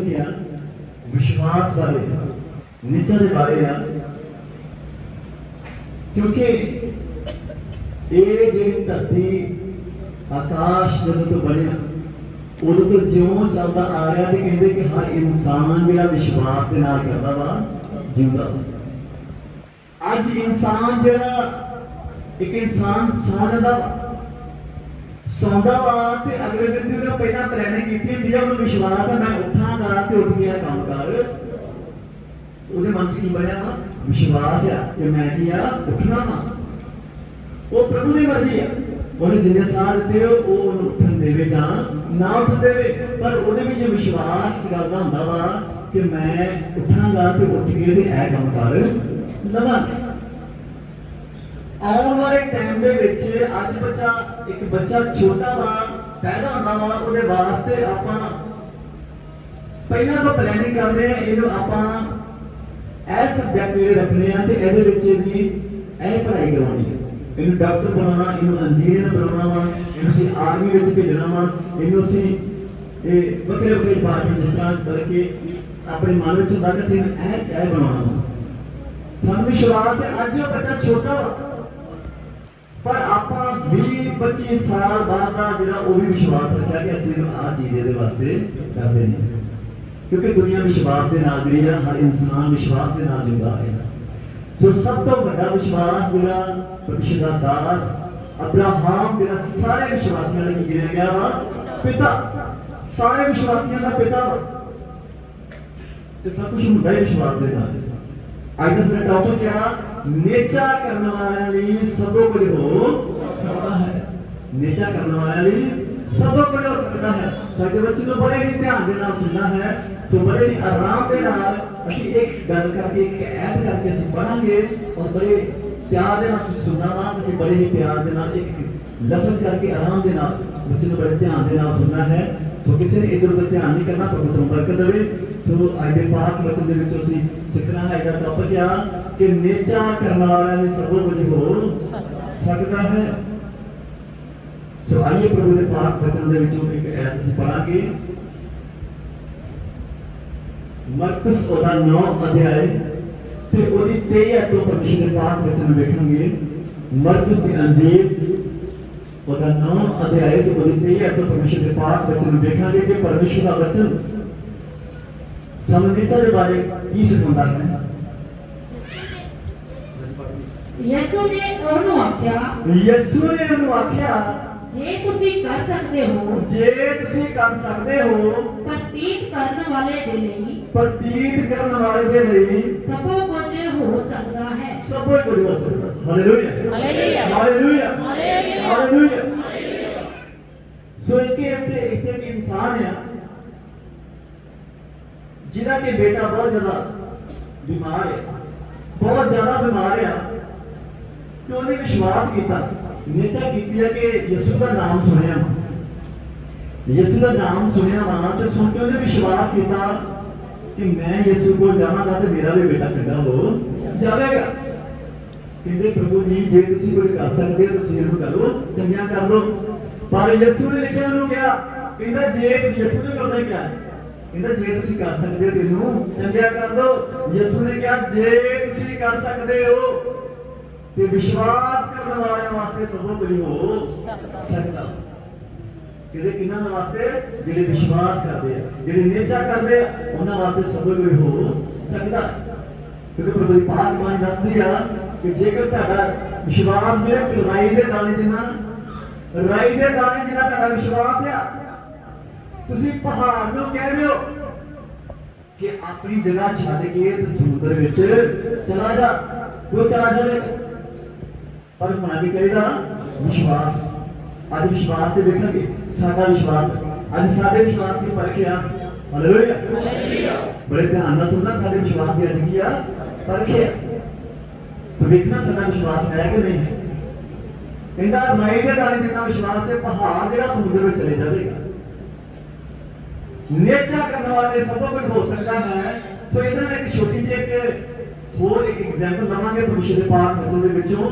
ਗਿਆ ਵਿਸ਼ਵਾਸ ਬਾਰੇ ਨਿਚਾ ਦੇ ਬਾਰੇ ਆ ਕਿਉਂਕਿ ਇਹ ਜਿਹੜੀ ਧਰਤੀ ਆਕਾਸ਼ ਜਦੋਂ ਤੋਂ ਬਣਿਆ ਉਦੋਂ ਤੋਂ ਜਿਉਂ ਚੱਲਦਾ ਆ ਰਿਹਾ ਤੇ ਕਹਿੰਦੇ ਕਿ ਹਰ ਇਨਸਾਨ ਜਿਹੜਾ ਵਿਸ਼ਵਾਸ ਦੇ ਨਾਲ ਕਰਦਾ ਵਾ, ਜਿਉਂਦਾ ਵਾ। ਅੱਜ ਇਨਸਾਨ ਜਿਹੜਾ, ਇੱਕ ਇਨਸਾਨ ਸੌਂਦਾ ਵਾ ਸੌਂਦਾ ਵਾ ਤੇ ਅਗਲੇ ਦਿਨ ਦੀ ਉਹਨੇ ਪਹਿਲਾਂ ਪਲੈਨਿੰਗ ਕੀਤੀ ਹੁੰਦੀ ਆ, ਉਹਨੂੰ ਵਿਸ਼ਵਾਸ ਆ, ਮੈਂ ਉੱਠਾਂਗਾ ਤੇ ਉੱਠ ਗਿਆ ਕੰਮ ਕਰ। ਉਹਦੇ ਮਨ 'ਚ ਕੀ ਬਣਿਆ ਵਾ? ਵਿਸ਼ਵਾਸ ਆ ਕਿ ਮੈਂ ਕੀ ਆ? ਉੱਠਣਾ ਵਾ। ਉਹ ਪ੍ਰਭੂ ਦੀ ਮਰਜ਼ੀ ਆ। ਉਹਨੇ ਜਿੰਨੇ ਸਾਲ ਦਿੱਤੇ ਉਹ ਉਹਨੂੰ ਉੱਠਣ ਦੇਵੇ ਜਾਂ ਨਾ ਉੱਠ ਦੇਵੇ। ਪਰ ਉਹਦੇ ਵਿੱਚ ਵਿਸ਼ਵਾਸ ਇਸ ਹੁੰਦਾ ਵਾ ਕਿ ਮੈਂ ਉੱਠਾਂਗਾ ਤੇ ਉੱਠ ਕੇ ਤੇ ਇਹ ਕੰਮ ਕਰ ਲਵਾਂਗਾ ਆਉਣ ਵਾਲੇ ਟਾਈਮ ਦੇ ਵਿੱਚ ਅੱਜ ਬੱਚਾ ਇੱਕ ਬੱਚਾ ਛੋਟਾ ਵਾ, ਪੈਦਾ ਹੁੰਦਾ ਵਾ, ਉਹਦੇ ਵਾਸਤੇ ਆਪਾਂ ਪਹਿਲਾਂ ਤੋਂ ਪਲੈਨਿੰਗ ਕਰਦੇ ਆ ਇਹਨੂੰ ਆਪਾਂ ਇਹ ਸਬਜੈਕਟ ਜਿਹੜੇ ਰੱਖਣੇ ਆ ਤੇ ਇਹਦੇ ਵਿੱਚ ਇਹਦੀ ਇਹ ਪੜ੍ਹਾਈ ਕਰਾਉਣੀ ਹੈ। ਇਹਨੂੰ ਡਾਕਟਰ ਬਣਾਉਣਾ, ਇਹਨੂੰ ਇੰਜੀਨੀਅਰ ਬਣਾਉਣਾ ਵਾ, ਇਹਨੂੰ ਅਸੀਂ ਆਰਮੀ ਵਿੱਚ ਭੇਜਣਾ ਵਾ, ਇਹਨੂੰ ਅਸੀਂ ਇਹ ਵੱਖਰੇ ਵੱਖਰੇ ਡਿਪਾਰਟਮੈਂਟ ਜਿਸ ਤਰ੍ਹਾਂ ਕਰਕੇ ਆਪਣੇ ਮਨ ਵਿੱਚ ਹੁੰਦਾ ਕਿ ਅਸੀਂ ਇਹ ਇਹ ਬਣਾਉਣਾ ਵਾ। ਸਾਨੂੰ ਵਿਸ਼ਵਾਸ ਹੈ, ਅੱਜ ਉਹ ਬੱਚਾ ਛੋਟਾ ਵਾ। ਪਰ ਆਪਾਂ 20 25 ਸਾਲ ਬਾਅਦ ਦਾ ਜਿਹੜਾ ਉਹ ਵੀ ਵਿਸ਼ਵਾਸ ਰੱਖਿਆ ਕਿ ਅਸੀਂ ਇਹਨੂੰ ਆਹ ਚੀਜ਼ ਇਹਦੇ ਵਾਸਤੇ ਕਰਦੇ ਨੇ ਕਿਉਂਕਿ ਦੁਨੀਆ ਵਿਸ਼ਵਾਸ ਦੇ ਨਾਲ ਜਿਹੜੀ ਆ ਹਰ ਇਨਸਾਨ ਵਿਸ਼ਵਾਸ ਦੇ ਨਾਲ ਜਿਉਂਦਾ ਹੈ ਸੋ ਸਭ ਤੋਂ ਵੱਡਾ ਵਿਸ਼ਵਾਸ ਜਿਹੜਾ ਪਰਮੇਸ਼ਰ ਦਾ ਦਾਸ ਅਬਰਾਹਮ ਜਿਹੜਾ ਸਾਰੇ ਵਿਸ਼ਵਾਸੀਆਂ ਲਈ ਗਿਣਿਆ ਗਿਆ ਵਾ ਪਿਤਾ ਸਾਰੇ ਵਿਸ਼ਵਾਸੀਆਂ ਦਾ ਪਿਤਾ ਵਾ ਤੇ ਸਭ ਕੁਝ ਹੁੰਦਾ ਹੀ ਵਿਸ਼ਵਾਸ ਦੇ ਨਾਲ ਅੱਜ ਦਾ ਸਾਡਾ ਟੌਪਿਕ ਕਿਹਾ ਨੇਚਾ ਕਰਨ ਵਾਲਿਆਂ ਲਈ ਸਭ ਕੁਝ ਹੋ ਸਕਦਾ ਹੈ ਨੇਚਾ ਕਰਨ ਵਾਲਿਆਂ ਲਈ ਸਭ ਕੁਝ ਹੋ ਸਕਦਾ ਹੈ ਸਾਡੇ ਬੱਚੇ ਨੂੰ ਬੜੇ ਹੀ ਧਿਆਨ ਦੇ ਨਾਲ ਸੁਣਨਾ ਹੈ ਸੋ ਬੜੇ ਹੀ ਆਰਾਮ ਦੇ ਨਾਲ ਅਸੀਂ ਇੱਕ ਗੱਲ ਕਰਕੇ ਇੱਕ ਕਰਕੇ ਅਸੀਂ ਪੜਾਂਗੇ ਔਰ ਬੜੇ ਪਿਆਰ ਦੇ ਨਾਲ ਅਸੀਂ ਅਸੀਂ ਬੜੇ ਹੀ ਪਿਆਰ ਦੇ ਨਾਲ ਇੱਕ ਲਫ਼ਜ਼ ਕਰਕੇ ਆਰਾਮ ਦੇ ਨਾਲ ਬੱਚੇ ਨੂੰ ਬੜੇ ਧਿਆਨ ਦੇ ਨਾਲ ਸੁਣਨਾ ਹੈ ਸੋ ਕਿਸੇ ਨੇ ਇਧਰ ਉਧਰ ਧਿਆਨ ਨਹੀਂ ਕਰਨਾ ਪ੍ਰਭੂ ਤੁਹਾਨੂੰ ਬਰਕਤ ਦੇਵੇ ਸੋ ਅੱਜ ਦੇ ਪਾਕ ਵਚਨ ਦੇ ਵਿੱਚ ਅਸੀਂ ਸਿੱਖਣਾ ਹੈ ਇਹਦਾ ਟੌਪਿਕ ਆ ਕਿ ਨੇਚਾ ਕਰਨ ਵਾਲਿਆਂ ਲਈ ਸਭ ਕੁਝ ਹੋ ਸਕਦਾ ਹੈ ਸੋ ਆਈਏ ਪ੍ਰਭੂ ਦੇ ਪਾਕ ਵਚਨ ਦੇ ਵਿੱਚੋਂ ਇੱਕ ਐਤ ਅਸੀਂ ਪੜਾਂਗੇ ਮਰਕਸ ਉਹਦਾ 9 ਅਧਿਆਇ ਤੇ ਉਹਦੀ 23 ਤੋਂ ਪਰਮੇਸ਼ਰ ਦੇ ਪਾਕ ਵਚਨ ਵੇਖਾਂਗੇ ਮਰਕਸ ਦੀ ਅੰਜੀਰ ਉਹਦਾ 9 ਅਧਿਆਇ ਤੇ ਉਹਦੀ 23 ਤੋਂ ਪਰਮੇਸ਼ਰ ਦੇ ਪਾਕ ਵਚਨ ਵੇਖਾਂਗੇ ਕਿ ਪਰਮੇਸ਼ਰ ਦਾ ਵਚਨ ਸਾਨੂੰ ਨਿਚਾ ਦੇ ਬਾਰੇ ਕੀ ਸਿਖਾਉਂਦਾ ਹੈ ਯਿਸੂ ਨੇ ਉਹਨੂੰ ਆਖਿਆ ਯਿਸੂ ਨੇ ਉਹਨੂੰ ਆਖਿਆ ਜੇ ਤੁਸੀਂ ਕਰ ਸਕਦੇ ਹੋ ਜੇ ਤੁਸੀਂ ਕਰ ਸਕਦੇ ਹੋ ਪ੍ਰਤੀਤ ਕਰਨ ਵਾਲੇ ਦੇ ਲਈ ਪ੍ਰਤੀਤ ਕਰਨ ਵਾਲੇ ਦੇ ਲਈ ਸਭ ਕੁਝ ਹੋ ਸਕਦਾ ਹੈ ਸਭ ਕੁਝ ਹੋ ਸਕਦਾ hallelujah hallelujah. Hallelujah hallelujah. Hallelujah ਸੋ ਇੱਥੇ ਇੱਥੇ ਇੱਥੇ ਇੱਕ ਇਨਸਾਨ ਆ ਜਿਹਦਾ ਕਿ ਬੇਟਾ ਬਹੁਤ ਜ਼ਿਆਦਾ ਬਿਮਾਰ ਹੈ ਬਹੁਤ ਜ਼ਿਆਦਾ ਬਿਮਾਰ ਆ ਤੇ ਉਹਨੇ ਵਿਸ਼ਵਾਸ ਕੀਤਾ ਨਿਚਾ ਕੀਤੀ ਹੈ ਕਿ ਯਿਸੂ ਦਾ ਨਾਮ ਸੁਣਿਆ ਯਿਸੂ ਦਾ ਨਾਮ ਸੁਣਿਆ ਵਾ ਤੇ ਸੁਣ ਕੇ ਉਹਨੇ ਵਿਸ਼ਵਾਸ ਕੀਤਾ ਕਿ ਮੈਂ ਯਿਸੂ ਕੋਲ ਜਾਵਾਂਗਾ ਤੇ ਮੇਰਾ ਵੀ ਬੇਟਾ ਚੰਗਾ ਹੋ ਜਾਵੇਗਾ। ਕਹਿੰਦੇ, ਪ੍ਰਭੂ ਜੀ, ਜੇ ਤੁਸੀਂ ਕੁਝ ਕਰ ਸਕਦੇ ਹੋ, ਤੁਸੀਂ ਇਹਨੂੰ ਕਰੋ, ਚੰਗਿਆ ਕਰ ਲਓ। ਪਰ ਯਿਸੂ ਨੇ ਲਿਖਿਆ, ਉਹਨੂੰ ਕਿਹਾ, ਕਹਿੰਦਾ, ਜੇ ਯਿਸੂ ਨੇ ਪਤਾ ਕਿਹਾ, ਕਹਿੰਦਾ, ਜੇ ਤੁਸੀਂ ਕਰ ਸਕਦੇ ਹੋ ਤੈਨੂੰ ਇਹਨੂੰ ਚੰਗਿਆ ਕਰ ਲਓ। ਯਿਸੂ ਨੇ ਕਿਹਾ, ਜੇ ਤੁਸੀਂ ਕਰ ਸਕਦੇ ਹੋ ਤੇ ਵਿਸ਼ਵਾਸ ਕਰਨ ਵਾਲਿਆਂ ਵਾਸਤੇ ਸਭ ਕੁਝ ਹੋ ਸਕਦਾ ਕਿਹਦੇ ਕਿਹਨਾਂ ਦੇ ਵਾਸਤੇ ਜਿਹੜੇ ਵਿਸ਼ਵਾਸ ਕਰਦੇ ਆ ਜਿਹੜੇ ਨਿਚਾ ਕਰਦੇ ਆ ਉਹਨਾਂ ਵਾਸਤੇ ਸਭ ਕੁਝ ਹੋ ਸਕਦਾ ਕਿਉਂਕਿ ਪ੍ਰਭੂ ਦੀ ਪਾਕ ਬਾਣੀ ਦੱਸਦੀ ਆ ਕਿ ਜੇਕਰ ਤੁਹਾਡਾ ਵਿਸ਼ਵਾਸ ਮੇਰੇ ਕਿ ਰਾਈ ਦੇ ਦਾਣੇ ਜਿੰਨਾ ਰਾਈ ਦੇ ਦਾਣੇ ਜਿੰਨਾ ਤੁਹਾਡਾ ਵਿਸ਼ਵਾਸ ਆ ਤੁਸੀਂ ਪਹਾੜ ਨੂੰ ਕਹਿ ਰਹੇ ਹੋ ਕਿ ਆਪਣੀ ਜਗ੍ਹਾ ਛੱਡ ਕੇ ਤੇ ਸਮੁੰਦਰ ਵਿੱਚ ਚਲਾ ਜਾ ਤੂੰ ਚਲਾ ਜਾਵੇ ਪਰ ਹੋਣਾ ਵੀ ਚਾਹੀਦਾ ਵਿਸ਼ਵਾਸ ਅੱਜ ਵਿਸ਼ਵਾਸ ਤੇ ਵੇਖਾਂਗੇ ਸਾਡਾ ਵਿਸ਼ਵਾਸ ਅੱਜ ਸਾਡੇ ਵਿਸ਼ਵਾਸ ਦੀ ਪਰਖਿਆ ਹਾਲੇਲੂਇਆ ਹਾਲੇਲੂਇਆ ਬੜੇ ਧਿਆਨ ਨਾਲ ਸੁਣਨਾ ਸਾਡੇ ਵਿਸ਼ਵਾਸ ਦੀ ਅੱਜ ਕੀ ਆ ਪਰਖਿਆ ਤੋ ਵੇਖਣਾ ਸਾਡਾ ਵਿਸ਼ਵਾਸ ਹੈ ਕਿ ਨਹੀਂ ਹੈ ਕਹਿੰਦਾ ਰਾਈ ਦੇ ਦਾਣੇ ਜਿੰਨਾ ਵਿਸ਼ਵਾਸ ਤੇ ਪਹਾੜ ਜਿਹੜਾ ਸਮੁੰਦਰ ਵਿੱਚ ਚਲੇ ਜਾਵੇਗਾ ਨੇਚਾ ਕਰਨ ਵਾਲੇ ਸਭ ਕੁਝ ਹੋ ਸਕਦਾ ਹੈ ਸੋ ਇਹਨਾਂ ਨੇ ਇੱਕ ਛੋਟੀ ਜਿਹੀ ਇੱਕ ਹੋਰ ਇੱਕ ਐਗਜ਼ਾਮਪਲ ਲਵਾਂਗੇ ਪਰਮੇਸ਼ਰ ਦੇ ਪਾਕ ਵਚਨ ਦੇ ਵਿੱਚੋਂ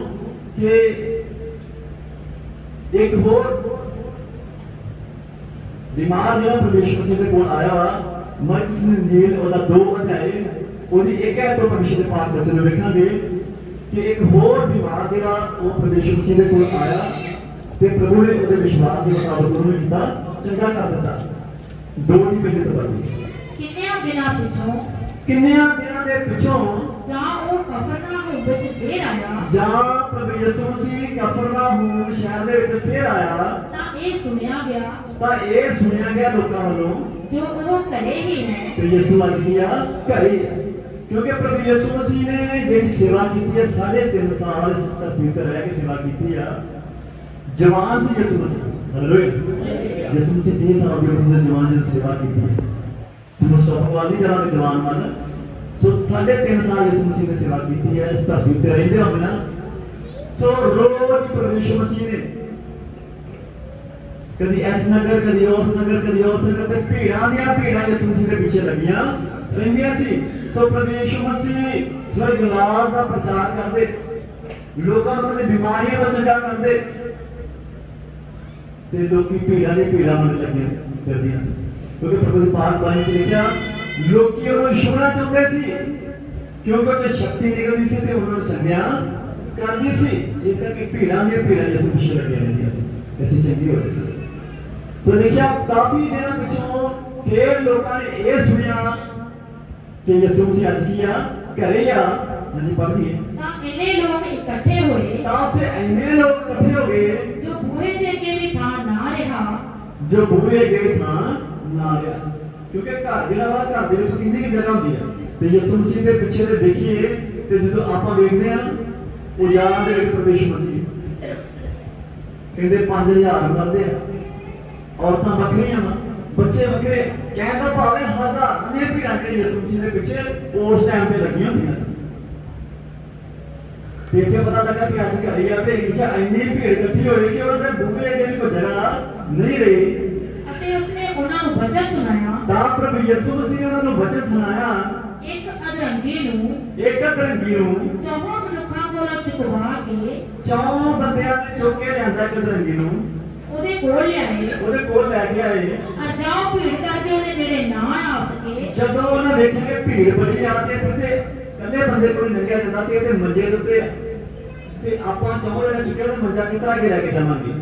ਕਿ ਇੱਕ ਹੋਰ ਬਿਮਾਰ ਜਿਹੜਾ ਪਰਮੇਸ਼ਰ ਮਸੀਹ ਦੇ ਕੋਲ ਆਇਆ ਵਾ ਮਰਕਸ ਦੀ ਇੰਜੀਲ ਉਹਦਾ ਦੋ ਅਧਿਆਏ ਉਹਦੀ ਇੱਕ ਹੈ ਤੋਂ ਪਰਮੇਸ਼ਰ ਦੇ ਪਾਕ ਵਚਨ ਨੂੰ ਵੇਖਾਂਗੇ ਕਿ ਇੱਕ ਹੋਰ ਬਿਮਾਰ ਜਿਹੜਾ ਉਹ ਪਰਮੇਸ਼ਰ ਮਸੀਹ ਦੇ ਕੋਲ ਆਇਆ ਤੇ ਪ੍ਰਭੂ ਨੇ ਉਹਦੇ ਵਿਸ਼ਵਾਸ ਦੇ ਮੁਤਾਬਕ ਉਹਨੂੰ ਕੀਤਾ ਚੰਗਾ ਕਰ ਦਿੱਤਾ। ਦੋ ਦੀ ਪਹਿਲੀ ਤੋਂ ਪੜ੍ਹਦੀ ਕਿੰਨਿਆਂ ਦਿਨਾਂ ਪਿਛੋਂ ਕਿੰਨਿਆਂ ਦਿਨਾਂ ਦੇ ਪਿੱਛੋਂ ਜਾਂ ਉਹ ਕਫਰਨਾਹੂਮ ਵਿੱਚ ਫੇਰ ਆਇਆ ਜਾਂ ਪ੍ਰਭੂ ਯਿਸੂ ਮਸੀਹ ਕਫਰਨਾਹੂਮ ਸ਼ਹਿਰ ਦੇ ਵਿੱਚ ਫੇਰ ਆਇਆ ਤਾਂ ਇਹ ਸੁਣਿਆ ਗਿਆ ਤਾਂ ਇਹ ਸੁਣਿਆ ਗਿਆ ਲੋਕਾਂ ਵੱਲੋਂ ਜੋ ਉਹ ਘਰੇ ਹੀ ਹੈ ਤੇ ਯਿਸੂ ਅੱਜ ਕੀ ਆ ਘਰੇ ਆ ਕਿਉਂਕਿ ਪ੍ਰਭੂ ਯਿਸੂ ਮਸੀਹ ਨੇ ਜਿਹੜੀ ਸੇਵਾ ਕੀਤੀ ਹੈ 3.5 ਸਾਲ ਇਸ ਧਰਤੀ ਉੱਤੇ ਰਹਿ ਕੇ ਸੇਵਾ ਕੀਤੀ ਆ ਜਵਾਨ ਸੀ ਯਿਸੂ ਮਸੀਹ ਹਾਲੇਲੂਇਆ ਯਿਸੂ ਮਸੀਹ 30 ਸਾਲ ਦੀ ਉਮਰ ਵਿੱਚ ਜਵਾਨ ਦੀ ਸੇਵਾ ਕੀਤੀ ਹੈ ਜਿਵੇਂ ਸਟਾਪ ਵਾਲੀ ਜਰਾ ਦੇ ਜਵਾਨ ਮਨ ਸੋ 3.5 ਸਾਲ ਇਸ ਮਸੀਹ ਨੇ ਸੇਵਾ ਕੀਤੀ ਹੈ, ਇਸ ਧਰਤੀ ਉੱਤੇ ਰਹਿੰਦੇ ਹੋਏ ਨਾ। ਸੋ ਰੋਜ਼ ਪਰਮੇਸ਼ਰ ਮਸੀਹ ਨੇ ਕਦੀ ਇਸ ਨਗਰ, ਕਦੀ ਉਸ ਨਗਰ, ਕਦੀ ਉਸ ਨਗਰ ਤੇ ਭੀੜਾਂ ਦੀਆਂ ਭੀੜਾਂ ਇਸ ਮਸੀਹ ਦੇ ਪਿੱਛੇ ਲੱਗੀਆਂ ਰਹਿੰਦੀਆਂ ਸੀ। ਸੋ ਪਰਮੇਸ਼ਰ ਮਸੀਹ ਸਵਰਗ ਰਾਜ ਦਾ ਪ੍ਰਚਾਰ ਕਰਦੇ, ਲੋਕਾਂ ਨੂੰ ਉਹਨਾਂ ਬਿਮਾਰੀਆਂ ਤੋਂ ਚੰਗਾ ਕਰਦੇ ਤੇ ਲੋਕੀ ਭੀੜਾਂ ਦੇ ਭੀੜਾਂ ਮਨ ਲੱਗੀਆਂ ਕਰਦੀਆਂ ਸੀ। ਕਿਉਂਕਿ ਪ੍ਰਭੂ ਦੀ ਪਾਕ ਬਾਣੀ ਚ ਲਿਖਿਆ लोकियों ने शोना લોકોનું શોના ચમડેથી ક્યોંકો તે શક્તિ નિગમ થી તે ઉનો ચમ્યા करनी सी इसका कि पीड़ा में पीड़ा जैसे विषय लग गया नहीं ऐसे ऐसी चंगी हो रही तो देखिए आप काफ़ी दिन पिछों फिर लोगों ने ये सुनिया कि ये सुन मसीह आज किया करेगा हाँ जी पढ़ दिए। हाँ, इन्हें लोग इकट्ठे हुए। तब से इन्हें लोग इकट्ठे हो गए। जो भूखे के भी था ना रहा। जो भूए के भी था ना रहा। ਕਿਉਂਕਿ ਘਰ ਜਿਹੜਾ ਵਾ ਘਰ ਦੇ ਵਿੱਚ ਕਿੰਨੀ ਕਿ ਜਗ੍ਹਾ ਹੁੰਦੀ ਹੈ ਤੇ ਯਿਸੂ ਮਸੀਹ ਦੇ ਪਿੱਛੇ ਦੇ ਦੇਖੀਏ ਤੇ ਜਦੋਂ ਆਪਾਂ ਵੇਖਦੇ ਆ ਉਹ ਯਾਰਾਂ ਦੇ ਵਿੱਚ ਪ੍ਰਵੇਸ਼ ਮਸੀਹ ਕਹਿੰਦੇ 5000 ਮਰਦੇ ਆ ਔਰਤਾਂ ਵੱਖਰੀਆਂ ਵਾ ਬੱਚੇ ਵੱਖਰੇ ਕਹਿਣ ਦਾ ਭਾਵ ਹੈ ਹਜ਼ਾਰਾਂ ਦੀਆਂ ਭੀੜਾਂ ਜਿਹੜੀ ਯਿਸੂ ਮਸੀਹ ਦੇ ਪਿੱਛੇ ਉਸ ਟਾਈਮ ਤੇ ਲੱਗੀਆਂ ਹੁੰਦੀਆਂ ਸੀ ਤੇ ਇੱਥੇ ਪਤਾ ਲੱਗਾ ਕਿ ਅੱਜ ਘਰੇ ਆ ਤੇ ਲਿਖਿਆ ਇੰਨੀ ਭੀੜ ਇਕੱਠੀ ਹੋਈ ਕਿ ਉਹਨਾਂ ਦੇ ਬੂਹੇ ਅੱਗੇ ਵੀ ਕੋਈ ਜਗ੍ਹਾ ਨਹੀਂ ਰਹੀ ਅਤੇ ਉਸਨੇ ਉਹਨਾਂ ਨੂੰ ਵਚਨ ਸੁਣਾਇਆ ਤਾਂ ਪ੍ਰਭੂ ਯਿਸੂ ਮਸੀਹ ਨੇ ਉਹਨਾਂ ਨੂੰ ਵਚਨ ਸੁਣਾਇਆ। ਇੱਕ ਅਧਰੰਗੀ ਨੂੰ ਇੱਕ ਧਰੰਗੀ ਨੂੰ ਚੌਹਾਂ ਮਨੁੱਖਾਂ ਕੋਲੋਂ ਚੁਕਵਾ ਕੇ ਚੌਂ ਬੰਦਿਆਂ ਨੇ ਚੁੱਕ ਕੇ ਲਿਆਂਦਾ ਇੱਕ ਧਰੰਗੀ ਨੂੰ। ਉਹਦੇ ਕੋਲ ਲਿਆਏ। ਉਹਦੇ ਕੋਲ ਲੈ ਕੇ ਆਏ। ਆ ਜਾਓ ਭੀੜ ਕਰਕੇ ਉਹਦੇ ਨੇੜੇ ਨਾ ਆ ਸਕੇ। ਜਦੋਂ ਉਹਨਾਂ ਵੇਖਿਆ ਕਿ ਭੀੜ ਬੜੀ ਆ ਤੇ ਇੱਥੇ ਤੇ ਇਕੱਲੇ ਬੰਦੇ ਕੋਲ ਲੰਘਿਆ ਜਾਂਦਾ ਤੇ ਇਹਦੇ ਮੰਜੇ ਦੇ ਉੱਤੇ ਆ। ਤੇ ਆਪਾਂ ਚੌਂ ਜਿਹੜਾ ਚੁੱਕਿਆ ਤੇ ਮੰਜਾ ਕਿਤਰਾ ਕੇ ਲੈ ਕੇ ਜਾਵਾਂਗੇ?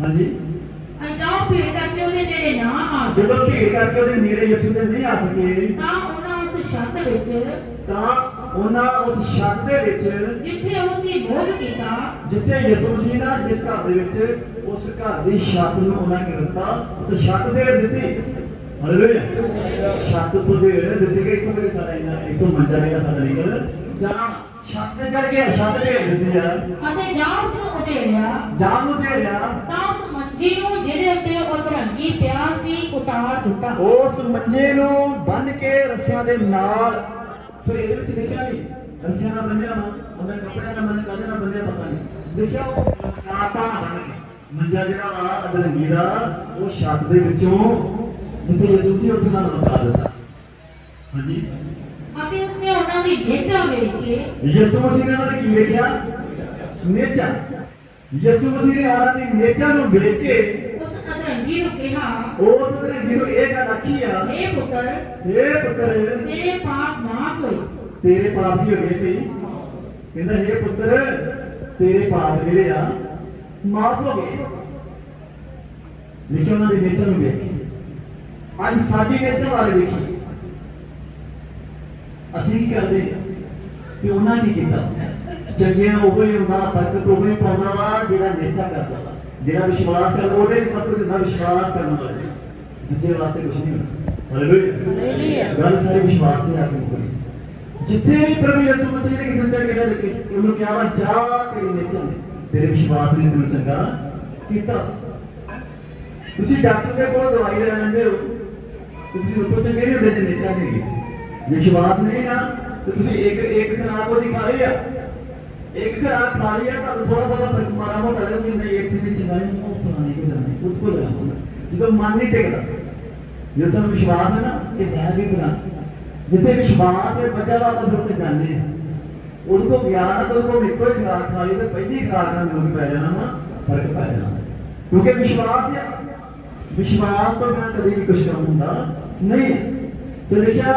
ਹਾਂਜੀ। ਜਾਓ ਭੀੜ ਕਰਕੇ ਉਹਦੇ ਨੇੜੇ ਨਾ ਆ ਜਦੋਂ ਸਕੇ ਭੀੜ ਕਰਕੇ ਉਹਦੇ ਨੇੜੇ ਯਿਸੂ ਦੇ ਨਹੀਂ ਆ ਸਕੇ ਤਾਂ ਉਹਨਾਂ ਉਸ ਛੱਤ ਵਿੱਚ ਤਾਂ ਉਹਨਾਂ ਉਸ ਛੱਤ ਦੇ ਵਿੱਚ ਜਿੱਥੇ ਉਹ ਸੀ ਬੋਝ ਕੀਤਾ ਜਿੱਥੇ ਯਿਸੂ ਮਸੀਹ ਨਾ ਜਿਸ ਘਰ ਦੇ ਵਿੱਚ ਉਸ ਘਰ ਦੀ ਛੱਤ ਨੂੰ ਉਹਨਾਂ ਨੇ ਦਿੱਤਾ ਤੇ ਛੱਤ ਦੇ ਦਿੱਤੀ। ਹਾਲੇਲੂਇਆ ਛੱਤ ਤੋਂ ਦੇ ਦਿੱਤੀ ਇੱਥੋਂ ਦੇ ਸਾਡਾ ਇੰਨਾ ਇੱਥੋਂ ਮੰਜਾ ਜਿਹੜਾ ਸਾਡਾ ਨਿਕਲ। ਜਾਣਾ ਛੱਤ ਤੇ ਚੜ ਗਿਆ ਛੱਤ ਦੇ ਦਿੱਤੀ ਆ। ਅਤੇ ਜਾਂ ਉਸ ਨੂੰ ਉਧੇੜਿਆ ਜਾਨ ਨੂੰ ਲਿਆ। ਤਾਂ ਉਸ ਮੰਜੀ ਨੂੰ ਜਿਹਦੇ ਉੱਤੇ ਉਹ ਧਰੰਗੀ ਪਿਆ ਸੀ ਉਤਾਰ ਦਿੱਤਾ ਉਸ ਮੰਜੇ ਨੂੰ ਬੰਨ ਕੇ ਰੱਸਿਆਂ ਦੇ ਨਾਲ ਸੋ ਇਹਦੇ ਵਿੱਚ ਲਿਖਿਆ ਨਹੀਂ ਰੱਸਿਆਂ ਨਾਲ ਬੰਨਿਆ ਵਾ ਉਹਦਾ ਕੱਪੜਿਆਂ ਨਾਲ ਬੰਨਿਆ ਕਾਹਦੇ ਨਾਲ ਬੰਨਿਆ ਪਤਾ ਨਹੀਂ ਦੇਖਿਆ ਉਹ ਕਾਤਾ ਨਾ ਬੰਨ ਕੇ ਮੰਜਾ ਜਿਹੜਾ ਵਾ ਅਦਰੰਗੀ ਦਾ ਉਹ ਛੱਤ ਦੇ ਵਿੱਚੋਂ ਜਿੱਥੇ ਯਿਸੂ ਸੀ ਉੱਥੇ ਨਾਲ ਲਗਾ ਦਿੱਤਾ ਹਾਂਜੀ ਅਤੇ ਉਸਨੇ ਉਹਨਾਂ ਦੀ ਨੇਜਾ ਵੇਖ ਕੇ ਯਿਸੂ ਮਸੀਹ ਨੇ ਉਹਨਾਂ ਨੇ ਕੀ ਵੇਖਿਆ ਨੇਚਾ ਯਿਸੂ ਮਸੀਹ ਨੇ ਉਹਨਾਂ ਦੀ ਨੇਚਾ ਨੂੰ ਵੇਖ ਕੇ ਉਸ ਅਧਰੰਗੀ ਨੂੰ ਕਿਹਾ ਉਸ ਅਦਰੰਗੀ ਨੂੰ ਇਹ ਗੱਲ ਆਖੀ ਆ ਇਹ ਪੁੱਤਰ ਇਹ ਪੁੱਤਰ ਤੇਰੇ ਪਾਪ ਮਾਫ ਹੋਏ। ਤੇਰੇ ਪਾਪ ਕੀ ਹੋ ਗਏ ਭਈ? ਕਹਿੰਦਾ ਇਹ ਪੁੱਤਰ ਤੇਰੇ ਪਾਪ ਜਿਹੜੇ ਆ ਮਾਫ ਹੋ ਗਏ। ਲਿਖਿਆ ਉਹਨਾਂ ਦੇ ਨੇਚਰ ਨੂੰ ਵੇਖ ਅੱਜ ਸਾਡੀ ਨੇਚਰ ਬਾਰੇ ਵੇਖੀ। ਅਸੀਂ ਕੀ ਕਰਦੇ? ਤੇ ਉਹਨਾਂ ਕੀ ਕੀਤਾ? ਚੰਗਿਆਂ ਉਹ ਹੀ ਹੁੰਦਾ ਬਰਕਤ ਉਹ ਹੀ ਪਾਉਂਦਾ ਵਾ ਜਿਹੜਾ ਨੇਚਾ ਕਰਦਾ ਵਾ। ਜਿਹੜਾ ਵਿਸ਼ਵਾਸ ਕਰਦਾ ਉਹਦੇ ਵਿੱਚ ਸਭ ਕੁਝ ਹੁੰਦਾ ਵਿਸ਼ਵਾਸ ਕਰਨ ਵਾਲੇ ਦੂਜੇ ਵਾਸਤੇ ਕੁਝ ਨਹੀਂ। ਹਾਲੇਲੂਇਆ ਗੱਲ ਸਾਰੀ ਵਿਸ਼ਵਾਸ ਤੇ ਆ ਕੇ ਮੁਕਰੀ ਜਿੱਥੇ ਵੀ ਪ੍ਰਭੂ ਯਿਸੂ ਮਸੀਹ ਨੇ ਕਿਸੇ ਚੰਗਾ ਲੱਗੇ ਉਹਨੂੰ ਕਿਹਾ ਵਾ ਜਾ ਤੇਰੀ ਨੇਚਾ ਤੇਰੇ ਵਿਸ਼ਵਾਸ ਨੇ ਤੈਨੂੰ ਚੰਗਾ ਕੀਤਾ। ਤੁਸੀਂ ਡਾਕਟਰ ਦੇ ਕੋਲ ਦਵਾਈ ਲੈ ਲੈਂਦੇ ਹੋ ਤੁਸੀਂ ਉੱਥੋਂ ਚੰਗੇ ਨਹੀਂ ਹੁੰਦੇ ਜੇ ਨੇਚਾ ਨਹੀਂ। ਵਿਸ਼ਵਾਸ ਨਹੀਂ ਨਾ ਤੁਸੀਂ ਇੱਕ ਇੱਕ ਖਰਾਬ ਉਹਦੀ ਖਾ ਲਈ ਆ। एक अगर आप खा लिया तो थोड़ा सा मारा मोटा लगा कि नहीं, एक दिन में चलाए हमको सुनाने को जाने खुद को जिसको मन नहीं टेकता, जो सब विश्वास है ना कि गैर भी बना जिसे विश्वास है, बच्चा का आप उसको जाने हैं। उसको ज्ञान है तो उसको बिल्कुल खुराक खा ली तो पहली खराब ना मुझे पै जाना ना फ़र्क पै जाना। क्योंकि विश्वास है, विश्वास तो बिना कभी भी कुछ काम होता नहीं है। तो देखिए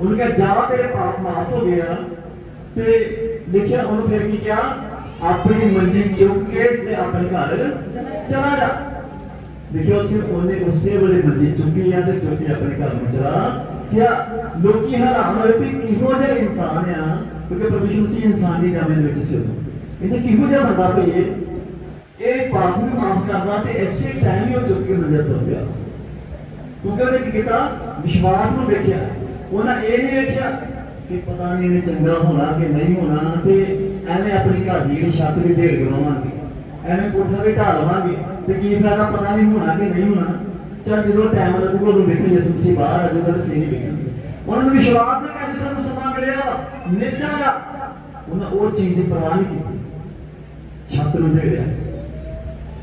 ਉਹਨੂੰ ਕਿਹਾ, ਜਾ ਤੇਰੇ ਪਾਪ ਮਾਫ ਹੋ ਆ। ਤੇ ਲਿਖਿਆ, ਉਹਨੂੰ ਫਿਰ ਕੀ ਕਿਹਾ? ਆਪਣੀ ਮੰਜੀ ਚੁੱਕ ਕੇ ਤੇ ਆਪਣੇ ਘਰ ਚਲਾ ਜਾ। ਦੇਖਿਓ ਉਸੇ ਉਹਨੇ ਉਸੇ ਵੇਲੇ ਮੰਜੀ ਚੁੱਕੀ ਆ ਤੇ ਚੁੱਕ ਕੇ ਆਪਣੇ ਘਰ ਨੂੰ ਚਲਾ ਕਿਹਾ ਲੋਕੀ ਹੈਰਾਨ ਹੋਏ ਵੀ ਕਿਹੋ ਜਿਹਾ ਇਨਸਾਨ ਆ, ਕਿਉਂਕਿ ਪ੍ਰਭੂ ਯਿਸੂ ਮਸੀਹ ਇਨਸਾਨ ਦੀ ਜਾਮੇ ਦੇ ਵਿੱਚ ਸੀ ਉਦੋਂ ਇਹਨੇ ਕਿਹੋ ਜਿਹਾ ਬੰਦਾ ਭਈ ਇਹ? ਪਾਪ ਨੂੰ ਮਾਫ ਕਰਦਾ ਤੇ ਐਸੇ ਟਾਈਮ ਹੀ ਉਹ ਚੁੱਕ ਕੇ ਮੰਜਾ ਤੁਰ ਪਿਆ ਕਿਉਂਕਿ ਉਹਨੇ ਕੀ ਕੀਤਾ? ਵਿਸ਼ਵਾਸ ਨੂੰ ਦੇਖਿਆ ਉਹਨਾਂ ਇਹ ਨਹੀਂ ਵੇਖਿਆ ਕਿ ਪਤਾ ਨਹੀਂ ਇਹਨੇ ਚੰਗਾ ਹੋਣਾ ਕਿ ਨਹੀਂ ਹੋਣਾ ਤੇ ਐਵੇਂ ਆਪਣੀ ਘਰ ਦੀ ਜਿਹੜੀ ਛੱਤ ਵੀ ਢੇੜ ਕਰਾਵਾਂਗੇ। ਐਵੇਂ ਕੋਠਾ ਵੀ ਢਾ ਲਵਾਂਗੇ, ਤੇ ਕੀ ਫਾਇਦਾ ਪਤਾ ਨਹੀਂ ਹੋਣਾ ਕਿ ਨਹੀਂ ਹੋਣਾ। ਚੱਲ ਜਦੋਂ ਟਾਈਮ ਲੱਗੂਗਾ ਉਦੋਂ ਵੇਖਾਂਗੇ ਯਿਸੂ ਮਸੀਹ ਬਾਹਰ ਆ ਜਾਊਗਾ ਤੇ ਫੇਰ ਵੇਖਾਂਗੇ। ਉਹਨਾਂ ਨੂੰ ਵਿਸ਼ਵਾਸ ਹੈ ਕਿ ਸਾਨੂੰ ਸਮਾਂ ਮਿਲਿਆ ਨਿਚਾ ਉਹਨਾਂ ਉਹ ਚੀਜ਼ ਦੀ ਪਰਵਾਹ ਨਹੀਂ ਕੀਤੀ। ਛੱਤ ਨੂੰ ਢੇੜਿਆ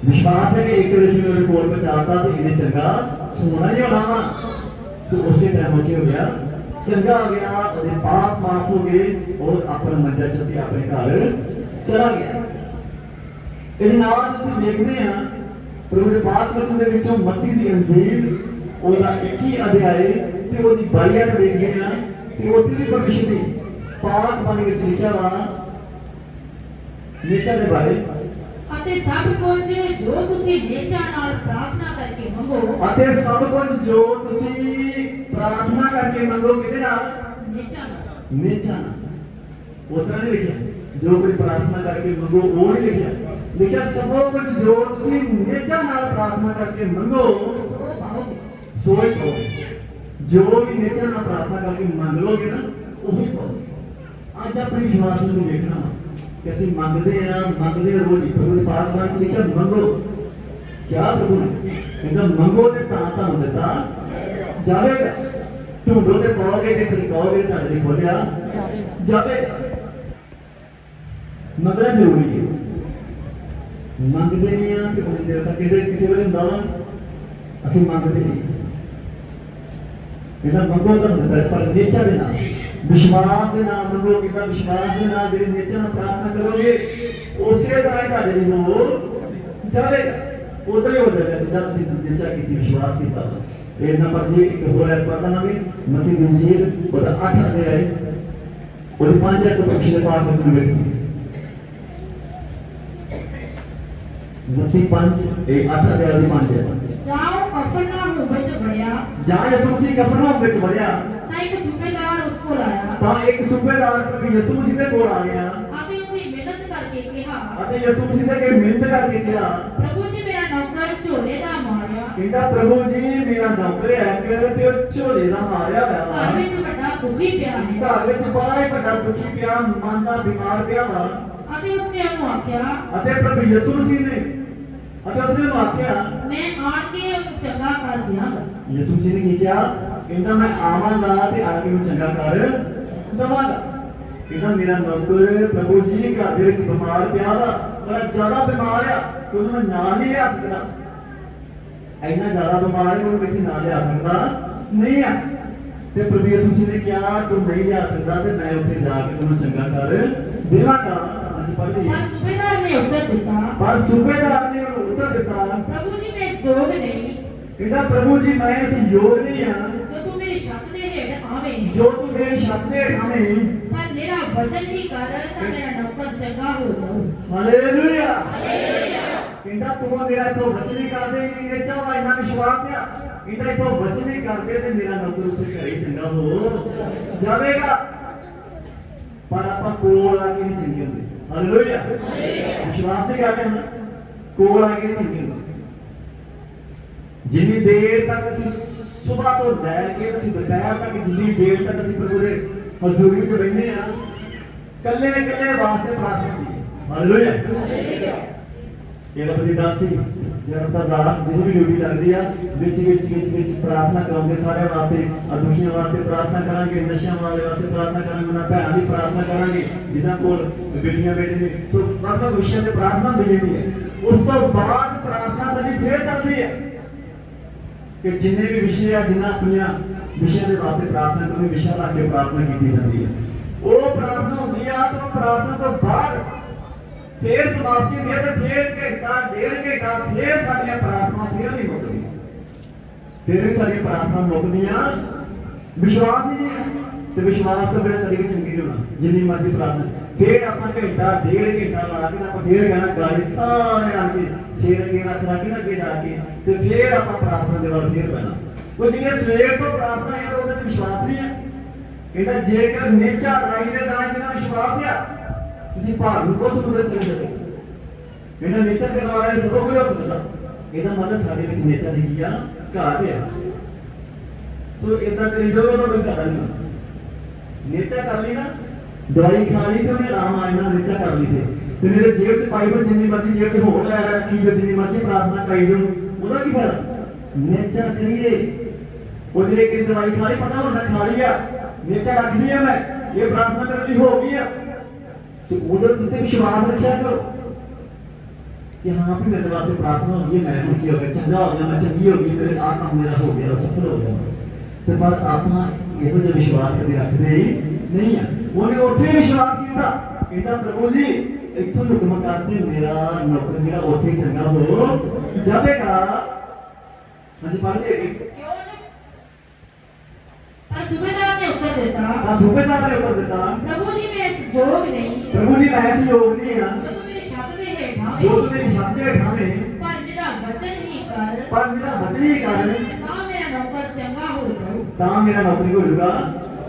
ਵਿਸ਼ਵਾਸ ਹੈ ਕਿ ਇੱਕ ਵਾਰ ਅਸੀਂ ਉਹਦੇ ਪਹੁੰਚਾਤਾ ਤੇ ਇਹਨੇ ਚੰਗਾ ਹੋਣਾ ਹੀ ਹੋਣਾ ਵਾ। ਸੋ ਉਸੇ ਟਾਈਮ ਕੀ ਹੋ ਗਿਆ? ਚੰਗਾ ਹੋ ਗਿਆ ਉਹਦੇ ਪਾਪ ਮਾਫ ਹੋ ਗਏ ਔਰ ਆਪਣਾ ਮੰਜਾ ਚੁੱਕ ਆਪਣੇ ਘਰ ਚਲਾ ਗਿਆ। ਇਹਦੇ ਨਾਲ ਅਸੀਂ ਦੇਖਦੇ ਹਾਂ ਪ੍ਰਭੂ ਦੇ ਪਾਕ ਵਚਨ ਦੇ ਵਿੱਚੋਂ ਮੱਤੀ ਦੀ ਅੰਜੀਲ ਉਹਦਾ 21 ਅਧਿਆਏ ਤੇ ਉਹਦੀ 22 ਅਧ ਦੇਖਦੇ ਹਾਂ ਤੇ ਉੱਥੇ ਵੀ ਭਵਿੱਖ ਦੀ ਪਾਕ ਬਾਣੀ ਵਿੱਚ ਲਿਖਿਆ ਵਾ ਨੀਚਾ ਦੇ ਬਾਰੇ। ਅਤੇ ਸਭ ਕੁਝ ਜੋ ਤੁਸੀਂ ਨੇਚਾ ਨਾਲ ਪ੍ਰਾਰਥਨਾ ਕਰਕੇ ਮੰਗੋ ਅਤੇ ਸਭ ਕੁਝ ਜੋ ਤੁਸੀਂ प्रार्थना करके मंगो किधर नीचा उतना नहीं लिखा। जो कोई प्रार्थना करके मंगो, वो नहीं लिखा। लिखा सबो कुछ जो तुसी नीचा नाल प्रार्थना करके मंगो। सोए पाओ जो भी नीचा नाल प्रार्थना करके मंग लोगे ना वही पाओ आज अपने विश्वास में देखना कैसे असं मंगते हैं मंगते हैं, रोज प्रभु पाठ पाठ लिखा, मंगो। क्या प्रभु ने? कहता, मंगो ने ताता दिता जाएगा ਢੂੰਡੋ ਤੇ ਪਾਓਗੇ ਤੇ ਖੜਕਾਓਗੇ ਤੇ ਤੁਹਾਡੇ ਲਈ ਖੋਲਿਆ। ਜਾਵੇਗਾ ਮੰਗਣਾ ਜ਼ਰੂਰੀ ਹੈ। ਮੰਗਦੇ ਨਹੀਂ ਆ ਤੇ ਉਹਨੇ ਦੇਰ ਤੱਕ ਇਹਦੇ ਕਿਸੇ ਵੇਲੇ ਹੁੰਦਾ ਵਾ। ਅਸੀਂ ਮੰਗਦੇ ਨਹੀਂ। ਇਹਦਾ ਮੰਗੋ ਤਾਂ ਹੁੰਦਾ ਪਰ ਨੇਚਾ ਦੇ ਨਾਲ ਵਿਸ਼ਵਾਸ ਦੇ ਨਾਲ ਮੰਗੋ ਕਿਦਾ ਵਿਸ਼ਵਾਸ ਦੇ ਨਾਲ ਜਿਹੜੀ ਨੇਚਾ ਨਾਲ ਪ੍ਰਾਰਥਨਾ ਕਰੋਗੇ ਉਸੇ ਤਰ੍ਹਾਂ ਤੁਹਾਡੇ ਲਈ ਹੋ ਜਾਵੇਗਾ। होता ही होता त्या दुधात त्याच्या किती विश्वास घेतात प्रेरणा पाठली डोळ्यात पडला आम्ही मती त्यांची बघा आठ आले आहे बघा पांचायत पक्षी पार मंत्री बैठक मती पाँच एक आठ आले आधी पांचायत जाओ कफरनाम में बच बढ़िया जाए सबसे कफरनाम में बच बढ़िया ता एक सूबेदार उसको लाया ता एक सूबेदार प्रभु यीशु मसीह ने बोला आया आगे उनकी मेहनत करके कहा आगे यीशु मसीह ने मेहनत करके कहा ਕਹਿੰਦਾ ਪ੍ਰਭੂ ਜੀ ਮੇਰਾ ਨੌਕਰ ਹੈ ਕਿ ਤੇ ਉਹ ਝੋਲੇ ਦਾ ਮਾਰਿਆ ਹੋਇਆ ਘਰ ਵਾ ਵਿੱਚ ਵੱਡਾ ਦੁਖੀ ਪਿਆ ਹੈ। ਘਰ ਵਿੱਚ ਬੜਾ ਹੀ ਵੱਡਾ ਦੁਖੀ ਪਿਆ ਮਨ ਦਾ ਬਿਮਾਰ ਪਿਆ ਵਾ। ਅਤੇ ਉਸਨੇ ਉਹਨੂੰ ਆਖਿਆ ਅਤੇ ਪ੍ਰਭੂ ਯਿਸੂ ਮਸੀਹ ਨੇ ਅਤੇ ਉਸਨੇ ਆਖਿਆ ਮੈਂ ਆਣ ਕੇ ਉਹਨੂੰ ਚੰਗਾ ਕਰ ਦਿਆਂਗਾ। ਯਿਸੂ ਮਸੀਹ ਨੇ ਕੀ ਕਿਹਾ? ਕਹਿੰਦਾ ਮੈਂ ਆਵਾਂਗਾ ਤੇ ਆ ਕੇ ਉਹ ਚੰਗਾ ਕਰ ਦਵਾਂਗਾ। ਕਹਿੰਦਾ ਮੇਰਾ ਨੌਕਰ ਪ੍ਰਭੂ ਜੀ ਘਰ ਦੇ ਵਿੱਚ ਬਿਮਾਰ ਪਿਆ ਵਾ ਬੜਾ ਜ਼ਿਆਦਾ ਬਿਮਾਰ ਆ। ਕਿ ਉਹਨੂੰ ਮੈਂ ਨਾਂ ਨਹੀਂ ਲਿਆ ਸਕਦਾ। ਇੰਨਾ ਜ਼ਿਆਦਾ ਬਿਮਾਰ ਹੈ ਉਹਨੂੰ ਕਿੱਥੇ ਨਾਂ ਲਿਆ ਸਕਦਾ। ਨਹੀਂ ਆ। ਤੇ ਪ੍ਰਭੂ ਯਿਸੂ ਜੀ ਨੇ ਕਿਹਾ ਤੂੰ ਨਹੀਂ ਲਿਆ ਸਕਦਾ ਤੇ ਮੈਂ ਉੱਥੇ ਜਾ ਕੇ ਤੈਨੂੰ ਚੰਗਾ ਕਰ ਦੇਵਾਂਗਾ। ਅੱਜ ਪੜ੍ਹ ਪਰ ਸੂਬੇਦਾਰ ਨੇ ਉੱਤਰ ਦਿੱਤਾ। ਪਰ ਸੂਬੇਦਾਰ ਨੇ ਉਹਨੂੰ ਉੱਤਰ ਦਿੱਤਾ। ਪ੍ਰਭੂ ਜੀ ਮੈਂ ਇਸ ਯੋਗ ਨਹੀਂ ਕਹਿੰਦਾ ਪ੍ਰਭੂ ਜੀ ਮੈਂ ਇਸ ਯੋਗ ਨਹੀਂ ਆ। ਜੋ ਤੂੰ ਮੇਰੀ ਛੱਤ ਦੇ ਹੇਠ ਆਵੇਂ। ਜੋ ਤੂੰ ਮੇਰੇ ਸ਼ਬਦ ਦੇ ਖਾਣੇ ਪਰ ਮੇਰਾ ਵਚਨ ਹੀ ਕਰ ਤਾਂ ਮੇਰਾ ਨੌਕਰ ਚੰਗਾ ਹੋ ਜਾਊ। ਹਾਲੇਲੂਇਆ। ਕਹਿੰਦਾ, ਤੂੰ ਮੇਰਾ ਇਥੋਂ ਵਚਨ ਕਰਦੇ ਕਿ ਇਹ ਚਾਹਵਾ ਇੰਨਾ ਵਿਸ਼ਵਾਸ ਆ। ਕਹਿੰਦਾ, ਇਥੋਂ ਵਚਨ ਕਰਦੇ ਤੇ ਮੇਰਾ ਨੌਕਰ ਉੱਥੇ ਘਰੇ ਚੰਗਾ ਹੋ ਜਾਵੇਗਾ। ਪਰ ਆਪਾਂ ਕੋਲ ਆ ਕੇ ਨਹੀਂ ਚੰਗੇ ਹੁੰਦੇ। ਹਾਲੇਲੂਇਆ ਵਿਸ਼ਵਾਸ ਦੀ ਗੱਲ ਹੈ ਕੋਲ ਆ ਕੇ ਚੰਗੇ ਹੁੰਦੇ। ਜਿੰਨੀ ਦੇਰ ਤੱਕ ਅਸੀਂ ਸਵੇਰ ਤੋਂ ਲੈ ਕੇ ਅਸੀਂ ਦੁਪਹਿਰ ਤੱਕ, ਜਿੰਨੀ ਦੇਰ ਤੱਕ ਅਸੀਂ ਪ੍ਰਭੂ ਦੇ ਹਜ਼ੂਰੀ ਵਿੱਚ ਰਹਿੰਦੇ ਆ ਕੱਲੇ ਕੱਲੇ ਵਾਸਤੇ ਪ੍ਰਾਰਥਨਾ ਦੀ ਹਾਲੇਲੂਇਆ ਇਹ ਰੱਬ ਦੀ ਦਾਸੀ ਜਦ ਦਾਸ ਜਿਹਨੂੰ ਵੀ ਡਿਊਟੀ ਲੱਗਦੀ ਆ, ਵਿੱਚ ਵਿੱਚ ਵਿੱਚ ਵਿੱਚ ਪ੍ਰਾਰਥਨਾ ਕਰਾਉਂਦੇ ਸਾਰਿਆਂ ਵਾਸਤੇ, ਆ ਵਾਸਤੇ ਪ੍ਰਾਰਥਨਾ ਕਰਾਂਗੇ, ਨਸ਼ਿਆਂ ਵਾਲੇ ਵਾਸਤੇ ਪ੍ਰਾਰਥਨਾ ਕਰਾਂਗੇ, ਉਹਨਾਂ ਭੈਣਾਂ ਦੀ ਪ੍ਰਾਰਥਨਾ ਕਰਾਂਗੇ, ਜਿਨ੍ਹਾਂ ਕੋਲ ਬੇਟੀਆਂ, ਬੇਟੇ ਨੇ। ਸੋ ਵੱਖ-ਵੱਖ ਤੇ ਪ੍ਰਾਰਥਨਾ ਹੁੰਦੀ ਹੈ। ਉਸ ਤੋਂ ਬਾਅਦ ਪ੍ਰਾਰਥਨਾ ਸਾਡੀ ਫੇਰ ਚੱਲਦੀ ਹੈ ਕਿ ਜਿੰਨੇ ਵੀ ਵਿਸ਼ੇ ਆ, ਜਿਨ੍ਹਾਂ ਆਪਣੀਆਂ ਵਿਸ਼ਿਆਂ ਦੇ ਵਾਸਤੇ ਪ੍ਰਾਰਥਨਾ ਕਰਨੀ, ਵਿਸ਼ਾ ਲਾ ਕੇ ਪ੍ਰਾਰਥਨਾ ਕੀਤੀ ਜਾਂਦੀ ਹੈ। ਉਹ ਪ੍ਰਾਰਥਨਾ ਹੁੰਦੀ ਆ, ਤਾਂ ਪ੍ਰਾਰਥਨਾ ਤੋਂ ਬਾਅਦ ਫੇਰ ਸਮਾਪਤੀ ਹੁੰਦੀ ਹੈ ਤੇ ਫੇਰ ਘੰਟਾ, ਡੇਢ ਘੰਟਾ, ਫੇਰ ਸਾਡੀਆਂ ਪ੍ਰਾਰਥਨਾ ਫੇਰ ਨਹੀਂ ਮੁੱਕਦੀਆਂ। ਫੇਰ ਵੀ ਸਾਡੀਆਂ ਪ੍ਰਾਰਥਨਾ ਮੁੱਕਦੀਆਂ। ਵਿਸ਼ਵਾਸ ਹੀ ਨਹੀਂ ਹੈ ਤੇ ਵਿਸ਼ਵਾਸ ਤੋਂ ਬਿਨਾਂ ਕਦੀ ਵੀ ਚੰਗੀ ਨਹੀਂ ਹੋਣਾ, ਜਿੰਨੀ ਮਰਜ਼ੀ ਪ੍ਰਾਰਥਨਾ ਫੇਰ ਆਪਾਂ ਘੰਟਾ, ਡੇਢ ਘੰਟਾ ਲਾ ਕੇ ਆਪਾਂ ਫੇਰ ਕਹਿਣਾ, ਗਾੜੀ ਸਾਰੇ ਆ ਕੇ ਸਿਰ ਅੱਗੇ ਰੱਖ ਰੱਖ ਕੇ ਅੱਗੇ ਜਾ ਕੇ, ਤੇ ਫੇਰ ਆਪਾਂ ਪ੍ਰਾਰਥਨਾ ਦੇ ਵੱਲ ਫੇਰ ਪੈਣਾ ਉਹ ਜਿਹਨੇ ਸਵੇਰ ਤੋਂ ਪ੍ਰਾਰਥਨਾ ਯਾਰ ਉਹਦੇ ਤੇ ਵਿਸ਼ਵਾਸ ਨਹੀਂ ਹੈ। ਕਹਿੰਦਾ ਜੇਕਰ ਨੇਚਾ ਰਾਈ ਦੇ ਦਾਣੇ ਦੇ ਵਿਸ਼ਵਾਸ ਆ ਤੁਸੀਂ ਭਾਰ ਨੂੰ ਕੋ ਸਮੁੰਦਰ ਚਲੇ ਜਾਓਗੇ ਕਹਿੰਦਾ ਨੇਚਾ ਕਰਨ ਵਾਲਾ ਇਹ ਸਭ ਕੁਝ ਹੋ ਸਕਦਾ ਇਹਦਾ ਮਤਲਬ ਸਾਡੇ ਵਿੱਚ ਨੇਚਾ ਦੀ ਕੀ ਆ ਘਾਟ ਆ ਸੋ ਇਦਾਂ ਕਰੀ ਜਾਓ ਤਾਂ ਕੋਈ ਘਾਟ ਨਹੀਂ ਨੇਚਾ ਕਰ ਲਈ ਨਾ ਦਵਾਈ ਖਾ ਲਈ ਤੇ ਉਹਨੇ ਆਰਾਮ ਆ ਜਾਣਾ ਨੇਚਾ ਕਰ ਲਈ ਤੇ ਤੇ ਨਹੀਂ ਤੇ ਜੇਬ ਚ ਪਾਈ ਹੋਈ ਜਿੰਨੀ ਮਰਜ਼ੀ ਜੇਬ ਚ ਹੋਰ ਲੈ ਲੈ ਰੱਖੀ ਜੋ ਜਿੰਨੀ ਮਰਜ਼ੀ ਪ੍ਰਾਰਥਨਾ ਕਰੀ ਜੋ ਉਹਦਾ ਕੀ ਫਾਇਦਾ ਨੇਚਾ ਕਰੀਏ ਉਹਦੇ ਲਈ ਕਿ ਦਵਾਈ ਖਾ ਲਈ ਪਤਾ ਹੁਣ ਮੈਂ ਖਾ ਲਈ ਆ ਨੇਚਾ ਰੱਖ ਲਈ ਆ ਮੈਂ ਇਹ ਪ੍ਰਾਰਥਨਾ ਮੇਰੇ ਲਈ ਹੋ ਗਈ ਆ कि उधर जितने भी शुभारंभ करो? कि हाँ मेरे से प्रार्थना होगी महबूब की होगी चंगा हो जाना चंगी होगी मेरे आत्मा मेरा हो गया सफल हो जाना तो बाद आत्मा ये तो जो विश्वास कभी रखते ही नहीं है। उन्हें उसे विश्वास किया कहता प्रभु जी इतों हुक्म करते मेरा नौकर मेरा उसे चंगा हो। जाएगा मुझे हाँ पढ़ दिया पर ने उत्तर देता। हाँ, पर सूबेदार ने उत्तर देता। प्रभु ਉੱਤਰ ਦਿੱਤਾ ਤਾਂ ਸੂਬੇਦਾਰ ਨੇ ਉੱਤਰ ਦਿੱਤਾ ਪ੍ਰਭੂ ਜੀ ਮੈਂ ਇਸ ਯੋਗ ਨਹੀਂ ਪ੍ਰਭੂ ਜੀ ਮੈਂ ਇਸ ਯੋਗ ਨਹੀਂ ਆ ਜਦੋਂ ਮੇਰੀ ਛੱਤ ਦੇ ਹੇਠਾਂ ਜੋ ਤੂੰ ਮੇਰੀ ਛੱਤ ਦੇ ਠਾਵੇਂ ਪਰ ਮੇਰਾ ਵਚਨ ਹੀ ਕਰ ਪਰ ਮੇਰਾ ਬਚਨ ਹੀ ਕਾਰਨ ਤਾਂ ਮੇਰਾ ਨੌਕਰ ਚੰਗਾ ਹੋ ਜਾਊ ਤਾਂ ਮੇਰਾ ਨੌਕਰੀ ਹੋ ਜਾਊਗਾ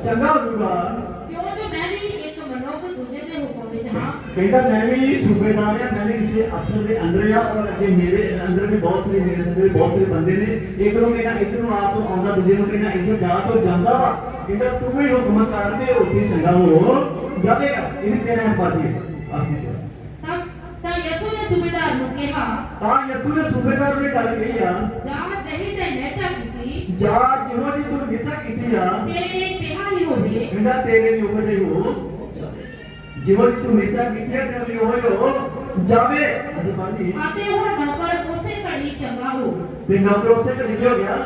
ਚੰਗਾ ਹੋ ਜਾਊਗਾ ਕਿਉਂ ਜੋ ਮੈਂ ਵੀ ਇੱਕ ਮਨੁੱਖ ਦੂਜੇ ਦੇ ਹੁਕਮ ਵਿੱਚ ਹਾਂ ਕਹਿੰਦਾ ਮੈਂ ਵੀ ਸੂਬੇਦਾਰ ਆ ਮੈਂ ਵੀ ਕਿਸੇ ਅਫਸਰ ਦੇ ਅੰਦਰ ਆ ਔਰ ਅੱਗੇ ਮੇਰੇ ਅੰਦਰ ਵੀ ਬਹੁਤ ਸਾਰੇ ਮੇਰੇ ਅੰਦਰ ਵੀ ਬਹੁਤ ਸਾਰੇ ਬੰਦੇ ਨੇ ਇੱਕ ਨੂੰ ਕਹਿੰਦਾ ਇੱਧਰ ਨੂੰ ਆਪ ਤੋਂ ਆਉਂਦਾ ਦੂਜੇ ਨੂੰ ਕਹਿੰਦਾ ਇੱਧਰ ਜਾ ਤੋਂ ਜਾਂਦਾ ਵਾ ਕਹਿੰਦਾ ਤੂੰ ਵੀ ਹੁਕਮ ਕਰ ਦੇ ਉੱਥੇ ਹੀ ਚੰਗਾ ਹੋ જમેગા એને તેના પરથી અસ્તિત્વ તા યસુને સુબેદારનું કહા તા યસુને સુબેદારને ગાલ કહ્યા જા જહી તે નેચા કીધી જા જેહોની તું નેચા કીધી યા તેરે તેહા હી હોવે એના તેરે ની ઉપર જઈઓ જેહોની તું નેચા કીધી તે લી હોયો જાવે અધિમાની આતે હો નોકર કોસે કડી ચંગાવો તે નોકર કોસે કડી ગયો ગયા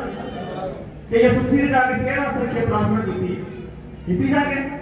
કે યસુ થી ડાકે તેરા પર કે પ્રાર્થના કીધી કીધી જાકે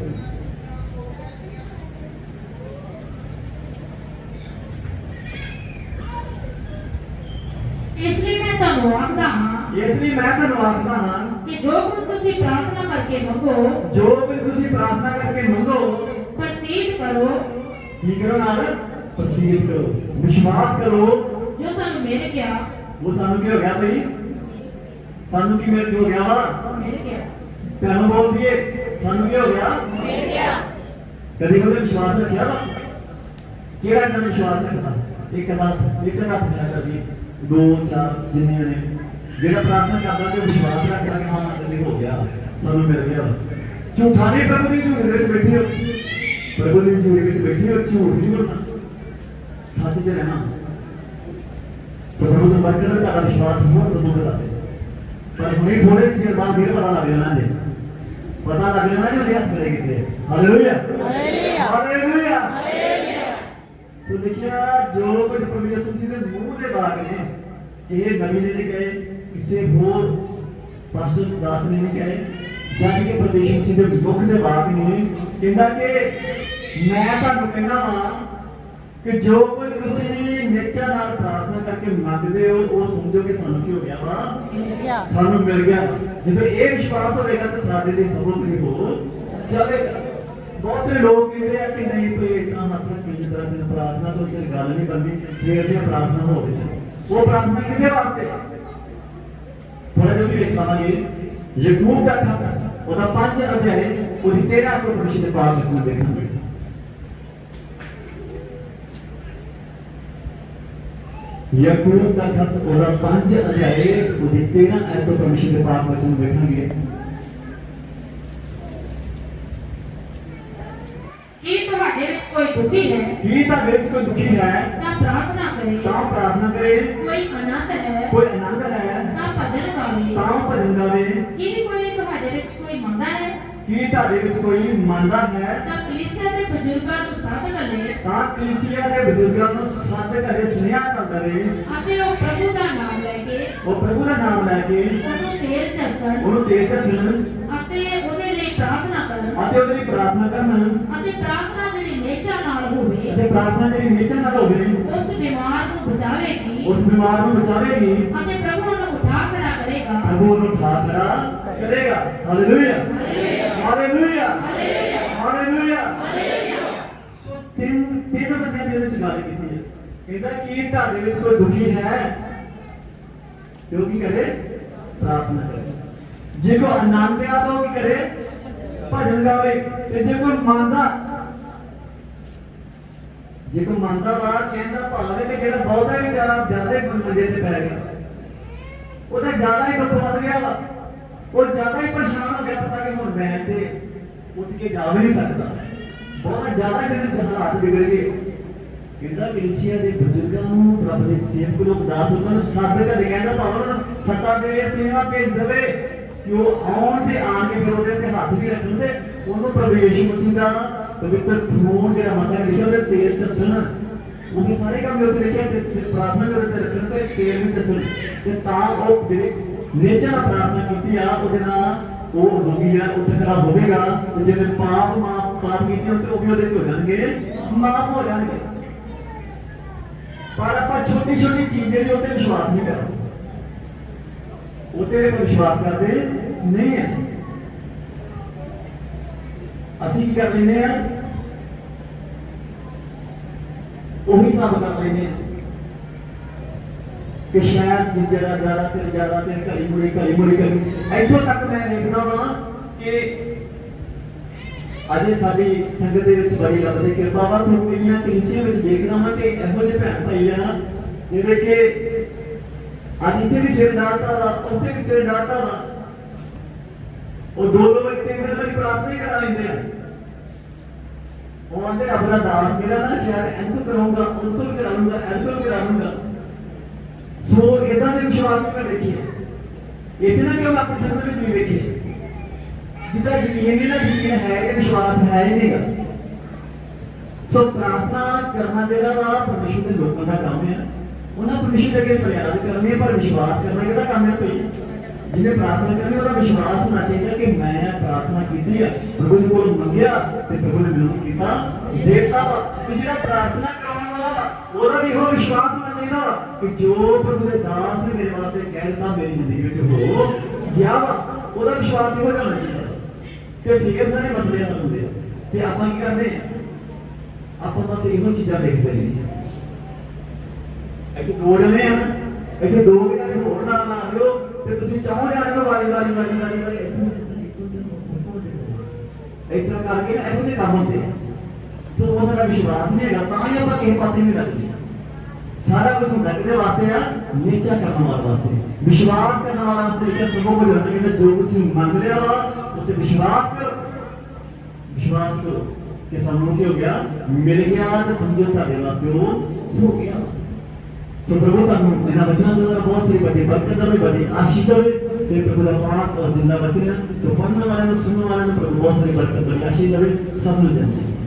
ਹਾਂ ਇਸ ਲਈ ਮੈਂ ਤੁਹਾਨੂੰ ਆਖਦਾ ਹਾਂ ਕਿ ਜੋ ਕੁਝ ਤੁਸੀਂ ਪ੍ਰਾਰਥਨਾ ਕਰਕੇ ਮੰਗੋ ਜੋ ਵੀ ਤੁਸੀਂ ਪ੍ਰਾਰਥਨਾ ਕਰਕੇ ਮੰਗੋ ਪ੍ਰਤੀਤ ਕਰੋ ਕੀ ਕਰੋ ਨਾਲ ਪ੍ਰਤੀਤ ਕਰੋ ਵਿਸ਼ਵਾਸ ਕਰੋ ਜੋ ਸਾਨੂੰ ਮਿਲ ਗਿਆ ਉਹ ਸਾਨੂੰ ਕੀ ਹੋ ਗਿਆ ਭਈ ਸਾਨੂੰ ਕੀ ਮਿਲ ਹੋ ਗਿਆ ਵਾ ਮਿਲ ਗਿਆ ਭੈਣੋ ਬੋਲ ਦਈਏ ਸਾਨੂੰ ਕੀ ਹੋ ਗਿਆ ਮਿਲ ਗਿਆ ਕਦੀ ਉਹਨੇ ਵਿਸ਼ਵਾਸ ਰੱਖਿਆ ਵਾ ਕਿਹੜਾ ਇਹਨਾਂ ਵਿਸ਼ਵਾਸ ਰੱਖਦਾ ਇੱਕ ਦਾ ਇੱਕ ਦਾ ਨਾ ਕਰਦੀ ਦੋ ਚਾਰ ਜਿੰਨੀਆਂ ਨੇ ਜਿਹੜਾ ਪ੍ਰਾਰਥਨਾ ਕਰਦਾ ਤੇ ਉਹ ਵਿਸ਼ਵਾਸ ਰੱਖਦਾ ਕਿ ਹਾਂ ਤੇ ਹੋ ਗਿਆ ਸਾਨੂੰ ਮਿਲ ਗਿਆ ਝੂਠਾ ਨਹੀਂ ਪ੍ਰਭੂ ਦੀ ਝੂਠ ਵਿੱਚ ਬੈਠੀ ਹੋ ਪ੍ਰਭੂ ਦੀ ਝੂਠ ਵਿੱਚ ਬੈਠੀ ਹੋ ਝੂਠ ਨਹੀਂ ਬੋਲਣਾ ਸੱਚ ਤੇ ਰਹਿਣਾ ਸੋ ਪ੍ਰਭੂ ਦਾ ਬਰਕਤ ਦਾ ਤੁਹਾਡਾ ਵਿਸ਼ਵਾਸ ਬਹੁਤ ਪ੍ਰਭੂ ਦਾ ਪਰ ਹੁਣੇ ਥੋੜੇ ਜਿਹੇ ਦਿਨ ਬਾਅਦ ਫਿਰ ਪਤਾ ਲੱਗ ਜਾਣਾ ਜੇ ਪਤਾ ਲੱਗ ਜਾਣਾ ਜੀ ਉਹਦੇ ਹੱਥ ਕਰੇ ਕਿਤੇ ਹਾਲੇਲੂਇਆ ਹਾਲੇਲੂਇਆ ਸੋ ਦੇਖਿਆ ਜੋ ਕੁਝ ਪ੍ਰਭੂ ਯਿਸੂ ਜੀ ਦੇ ਮੂੰਹ ਦੇ ਬਾਗ ਨੇ ਇਹ ਨਵੀਂ ਨੇ ਨਹੀਂ ਕਹੇ ਕਿਸੇ ਹੋਰ ਪਾਸਟਰ ਦਾਸ ਨੇ ਨਹੀਂ ਕਹੇ ਜਦ ਕਿ ਪ੍ਰਦੇਸ਼ ਜੀ ਦੇ ਮੁਖ ਦੇ ਬਾਗ ਨੇ ਕਹਿੰਦਾ ਕਿ ਮੈਂ ਤੁਹਾਨੂੰ ਕਹਿੰਦਾ ਵਾਂ ਕਿ ਜੋ ਕੁਝ ਤੁਸੀਂ ਨਿਚਾ ਨਾਲ ਪ੍ਰਾਰਥਨਾ ਕਰਕੇ ਮੰਗਦੇ ਹੋ ਉਹ ਸਮਝੋ ਕਿ ਸਾਨੂੰ ਕੀ ਹੋ ਗਿਆ ਵਾ? ਸਾਨੂੰ ਮਿਲ ਗਿਆ। ਜਦੋਂ ਇਹ ਵਿਸ਼ਵਾਸ ਹੋਵੇਗਾ ਤਾਂ ਸਾਡੇ ਲਈ ਸਭ ਕੁਝ ਹੋ ਜਾਵੇਗਾ। ਬਹੁਤ ਸਾਰੇ ਲੋਕ ਕਹਿੰਦੇ ਆ ਕਿ ਨਹੀਂ ਤਰ੍ਹਾਂ ਹੱਥ ਰੱਖ ਕੇ ਜਿਸ ਤਰ੍ਹਾਂ ਦੀ ਪ੍ਰਾਰਥਨਾ ਤੋਂ ਇੱਥੇ ਗੱਲ ਨਹੀਂ ਬਣਦੀ ਸਵੇਰ ਦੀਆਂ ਪ੍ਰਾਰਥਨਾ ਹੋ ਰਹੀਆਂ। ਉਹ ਪ੍ਰਾਰਥਨਾ ਕਿਹਦੇ ਵਾਸਤੇ? ਥੋੜਾ अध्याय तेरा को भविष्य देखा यकूब का खत पाँच अध्याय तेरा आयत को भविष्य वचन देखेंगे कोई दुखी है कोई दुखी है प्रार्थना करे प्रार्थना करे कोई अनाथ है कोई अनाथ है ਤਾਂ ਭਜਨ ਗਾਵੇ ਕੀ ਕੋਈ ਤੁਹਾਡੇ ਵਿੱਚ ਕੋਈ ਮੰਦਾ ਹੈ? ਕੀ ਤੁਹਾਡੇ ਵਿੱਚ ਕੋਈ ਮੰਨਦਾ ਹੈ? ਤਾਂ ਕਲੀਸਿਆ ਦੇ ਬਜ਼ੁਰਗਾਂ ਨੂੰ ਸਾਧ ਲਵੇ ਤਾਂ ਕਲੀਸਿਆ ਦੇ ਬਜ਼ੁਰਗਾਂ ਨੂੰ ਸੱਦ ਘਰੇ ਸੁਨੇਹਾ ਕਰ ਦਵੇ ਅਤੇ ਉਹ ਪ੍ਰਭੂ ਦਾ ਨਾਮ ਲੈ ਕੇ। ਉਹ ਪ੍ਰਭੂ ਦਾ ਨਾਮ ਲੈ ਕੇ। ਉਹਨੂੰ ਤੇਲ ਚੱਸਣ। ਉਹਨੂੰ ਤੇਜ ਸੁਣਨ ਅਤੇ ਉਹਦੇ ਲਈ ਪ੍ਰਾਰਥਨਾ ਕਰਨ। ਅਤੇ ਉਹਦੀ ਪ੍ਰਾਰਥਨਾ ਕਰਨ। ਅਤੇ ਪ੍ਰਾਰਥਨਾ ਜਿਹੜੀ ਨੇਚਾ ਨਾਲ ਹੋਵੇ ਅਤੇ ਪ੍ਰਾਰਥਨਾ ਜਿਹੜੀ ਨੀਚੇ ਨਾਲ ਹੋਵੇ ਉਸ ਬਿਮਾਰ ਨੂੰ ਬਚਾਵੇਗੀ। ਉਸ ਬਿਮਾਰ ਨੂੰ ਬਚਾਵੇਗੀ। ਅਤੇ ਪ੍ਰਭੂ ਖੜਾ ਠਾ ਖੜਾ ਕਰੇਗਾ। ਹਾਲੇਲੂਇਆ ਹਾਲੇਲੂਇਆ ਹਾਲੇਲੂਇਆ ਸੋ ਤਿੰਨ ਤਿੰਨ ਬੰਦਿਆਂ ਦੇ ਵਿੱਚ ਗੱਲ ਕੀਤੀ ਹੈ। ਕਹਿੰਦਾ ਕੀ ਤੁਹਾਡੇ ਵਿੱਚ ਕੋਈ ਦੁਖੀ ਹੈ? ਤੇ ਉਹ ਕੀ ਕਰੇ ਪ੍ਰਾਰਥਨਾ ਕਰੇ। ਜੇ ਕੋ ਆਨੰਦ ਆ ਤਾਂ ਕੀ ਕਰੇ? ਭਜਨ ਗਾਵੇ। ਤੇ ਜੇ ਕੋਈ ਮੰਨਦਾ ਜੇ ਕੋਈ ਮੰਨਦਾ ਵਾ ਕਹਿੰਦਾ ਭਾਵ ਕਿ ਜਿਹੜਾ ਬਹੁਤਾ ਹੀ ਜ਼ਿਆਦਾ ਜ਼ਿਆਦਾ ਮੰਜੇ ਤੇ ਪੈ ਗਿਆ। ਉਹਦਾ ਜ਼ਿਆਦਾ ਹੀ ਦੁੱਖ ਵੱਧ ਗਿਆ ਵਾ। ਉਹ ਜ਼ਿਆਦਾ ਹੀ ਪਰੇਸ਼ਾਨ ਹੋ ਗਿਆ, ਪਤਾ ਕਿ ਹੁਣ ਮੈਂ ਤੇ ਉੱਠ ਕੇ ਜਾ ਵੀ ਨਹੀਂ ਸਕਦਾ। ਬਹੁਤ ਜ਼ਿਆਦਾ ਜਿਹੜੇ ਹਾਲਾਤ ਵਿਗੜ ਗਏ। ਕਹਿੰਦਾ ਕਲੀਸਿਆ ਦੇ ਬਜ਼ੁਰਗਾਂ ਨੂੰ ਪ੍ਰਭੂ ਦੇ ਸੇਵਕ ਲੋਕ ਦਾਸ ਉਹਨਾਂ ਨੂੰ ਸੱਦ ਕੇ ਕਹਿੰਦਾ ਭਾਵੇਂ ਸੱਤਾ ਦੇ ਸੇਵਾ ਭੇਜ ਦੇਵੇ, ਕਿ ਉਹ ਆਉਣ ਤੇ ਆਣ ਕੇ ਫਿਰ ਉਹਦੇ ਤੇ ਹੱਥ ਵੀ ਰੱਖਣ ਤੇ ਉਹਨੂੰ ਪ੍ਰਭੂ ਯਿਸੂ ਮਸੀਹ ਦਾ ਪਵਿੱਤਰ ਖੂਨ ਜਿਹੜਾ ਮਸਾ ਲਿਖਿਆ, ਉਹਦੇ ਤੇਲ ਚੱਸਣ। ਉਹ ਸਾਰੇ ਕੰਮ ਉੱਤੇ ਲਿਖਿਆ ਤੇ ਪ੍ਰਾਰਥਨਾ ਦੇ ਰੱਖਣ ਤੇ ਤੇਲ ਵੀ ਚੱਸਣ। ਤੇ ਤਾਂ ਉਹ ਜਿਹੜੇ ਨੇਚਰ ਪ੍ਰਾਰਥਨਾ ਕੀਤੀ ਆ ਉਹਦੇ ਨਾਲ ਉਹ ਰੋਗੀ ਜਿਹੜਾ ਉੱਠ ਖੜਾ ਹੋਵੇਗਾ ਤੇ ਜਿਹਨੇ ਪਾਪ ਮਾਫ ਪਾਪ ਕੀਤੇ ਹੁੰਦੇ, ਉਹ ਵੀ ਉਹਦੇ ਚ ਹੋ ਜਾਣਗੇ, ਮਾਫ ਹੋ ਜਾਣਗੇ। ਪਰ ਆਪਾਂ ਛੋਟੀ ਛੋਟੀ ਚੀਜ਼ ਜਿਹੜੀ ਉੱਤੇ ਵਿਸ਼ਵਾਸ ਨਹੀਂ ਕਰਦੇ ਉੱਤੇ ਆਪਾਂ ਵਿਸ਼ਵਾਸ ਕਰਦੇ ਨਹੀਂ ਹੈ। ਅਸੀਂ ਕੀ ਕਰ ਲੈਂਦੇ ਆ ਉਹੀ ਹਿਸਾਬ ਕਰ ਲੈਂਦੇ ਆ ਕਿ ਸ਼ਾਇਦ ਜੇ ਜਰਾ ਜ਼ਿਆਦਾ ਤੇ ਜ਼ਿਆਦਾ ਤੇ ਘੜੀ ਮੁੜੀ ਘੜੀ ਮੁੜੀ ਘੜੀ ਇੱਥੋਂ ਤੱਕ ਮੈਂ ਵੇਖਦਾ ਵਾਂ ਕਿ ਅਜੇ ਸਾਡੀ ਸੰਗਤ ਦੇ ਵਿੱਚ ਬੜੀ ਰੱਬ ਦੀ ਕਿਰਪਾ ਵਾ ਤੁਹਾਨੂੰ ਕਈਆਂ ਕਲੀਸਿਆਂ ਵਿੱਚ ਦੇਖਦਾ ਵਾਂ ਕਿ ਇਹੋ ਜਿਹੇ ਭੈਣ ਭਾਈ ਆ ਜਿਹੜੇ ਕਿ ਅੱਜ ਇੱਥੇ ਵੀ ਸਿਰ ਡਾਲਤਾ ਵਾ ਉੱਥੇ ਵੀ ਸਿਰ ਡਾਲਤਾ ਵਾ ਉਹ ਦੋ ਦੋ ਵਾਰੀ ਤਿੰਨ ਤਿੰਨ ਵਾਰੀ ਪ੍ਰਾਰਥਨਾ ਹੀ ਕਰਾ ਲੈਂਦੇ ਆ ਉਹ ਆਂਦੇ ਰੱਬ ਦਾ ਦਾਸ ਜਿਹੜਾ ਨਾ ਸ਼ਾਇਦ ਇੰਜ ਕਰਾਉਂਗਾ ਉਹ ਤੋਂ ਵੀ ਕਰਾਉਂਗਾ ਇੰਜ ਤੋਂ ਵੀ ਕਰਾਉਂਗਾ ਸੋ ਇਦਾਂ ਦੇ ਵਿਸ਼ਵਾਸ ਨੂੰ ਦੇਖੀਏ ਇੱਥੇ ਨਾ ਕਿ ਉਹ ਆਪਣੀ ਵਿੱਚ ਵੀ ਵੇਖੀਏ ਜਿੱਦਾਂ ਯਕੀਨ ਨਹੀਂ ਨਾ ਯਕੀਨ ਹੈ ਕਿ ਵਿਸ਼ਵਾਸ ਹੈ ਹੀ ਨਹੀਂਗਾ ਸੋ ਪ੍ਰਾਰਥਨਾ ਕਰਨਾ ਜਿਹੜਾ ਵਾ, ਪਰਮੇਸ਼ਰ ਦੇ ਲੋਕਾਂ ਦਾ ਕੰਮ ਹੈ ਉਹਨਾਂ ਪਰਮੇਸ਼ਰ ਅੱਗੇ ਫਰਿਆਦ ਕਰਨੀ ਪਰ ਵਿਸ਼ਵਾਸ ਕਰਨਾ ਕਿਹੜਾ ਕੰਮ ਹੈ ਕੋਈ? ਜਿਹਨੇ ਪ੍ਰਾਰਥਨਾ ਕਰਨੀ, ਉਹਦਾ ਵਿਸ਼ਵਾਸ ਹੋਣਾ ਚਾਹੀਦਾ ਕਿ ਮੈਂ ਪ੍ਰਾਰਥਨਾ ਕੀਤੀ ਹੈ ਪ੍ਰਭੂ ਦੇ ਕੋਲ ਮੰਗਿਆ ਤੇ ਪ੍ਰਭੂ ਨੇ ਮੈਨੂੰ ਕੀਤਾ, ਦੇਤਾ ਵਾ। ਜਿਹੜਾ ਪ੍ਰਾਰਥਨਾ ਕਰਾਉਣ ਵਾਲਾ ਵਾ, ਉਹਦਾ ਵੀ ਉਹ ਵਿਸ਼ਵਾਸ ਹੋਣਾ ਚਾਹੀਦਾ ਕਿ ਜੋ ਪ੍ਰਭੂ ਦੇ ਦਾਸ ਨੇ ਮੇਰੇ ਵਾਸਤੇ ਕਹਿ ਦਿੱਤਾ ਮੇਰੀ ਜ਼ਿੰਦਗੀ ਵਿੱਚ ਹੋ ਗਿਆ ਵਾ। ਉਹਦਾ ਵਿਸ਼ਵਾਸ ਹੀ ਹੋ ਜਾਣਾ ਚਾਹੀਦਾ? ਤੇ ਫਿਕਰ ਸਾਰੇ ਮਸਲੇ ਹੱਲ ਹੁੰਦੇ ਆ। ਤੇ ਆਪਾਂ ਕੀ ਕਰਦੇ ਆਪਾਂ ਬਸ ਇਹੋ ਚੀਜ਼ਾਂ ਦੇਖਦੇ ਰਹਿੰਦੇ ਇੱਥੇ ਦੋ ਜਣੇ ਆ ਨਾ, ਇੱਥੇ ਦੋ ਜਣੇ ਹੋਰ ਨਾਲ ਲਾ ਦਿਓ। ਤੇ ਤੁਸੀਂ ਚਾਹੋ ਜਾਣੇ ਨੂੰ ਵਾਰੀ ਵਾਰੀ ਵਾਰੀ ਵਾਰੀ ਵਾਰੀ ਇੱਥੋਂ ਇੱਥੋਂ ਇੱਥੋਂ ਇੱਥੋਂ ਕਰਕੇ ਨਾ ਇਹੋ ਜਿਹੇ ਕੰਮ ਹੁੰਦੇ ਆ। ਸੋ ਉਹ ਸਾਡਾ ਵਿਸ਼ਵਾਸ ਨਹੀਂ ਹੈਗਾ ਤਾਂ ਹੀ ਆਪਾਂ ਕਿਸੇ ਪਾਸੇ ਨਹੀਂ ਲੱਗਦੇ सारा कुछ ढकने वास्ते या नीचा करने वाले वास्ते। विश्वास करने वाले वास्ते इनका सबको को जाते हैं जो कुछ मांग रहे हो उस पे विश्वास करो। विश्वास करो कि सामने क्या हो गया, मिल गया तो समझौता के वास्ते वो हो गया। तो प्रभु तक मेरा वचन तेरा बहुत सही बने तो भी बने आशीष तो भी जो प्रभु तक पाक और ज़िंदा वचन जो तो पढ़ने वाले ने सुनने वाले ने प्रभु बहुत सही बरकत बनी आशीष भी सब लोग जम सके।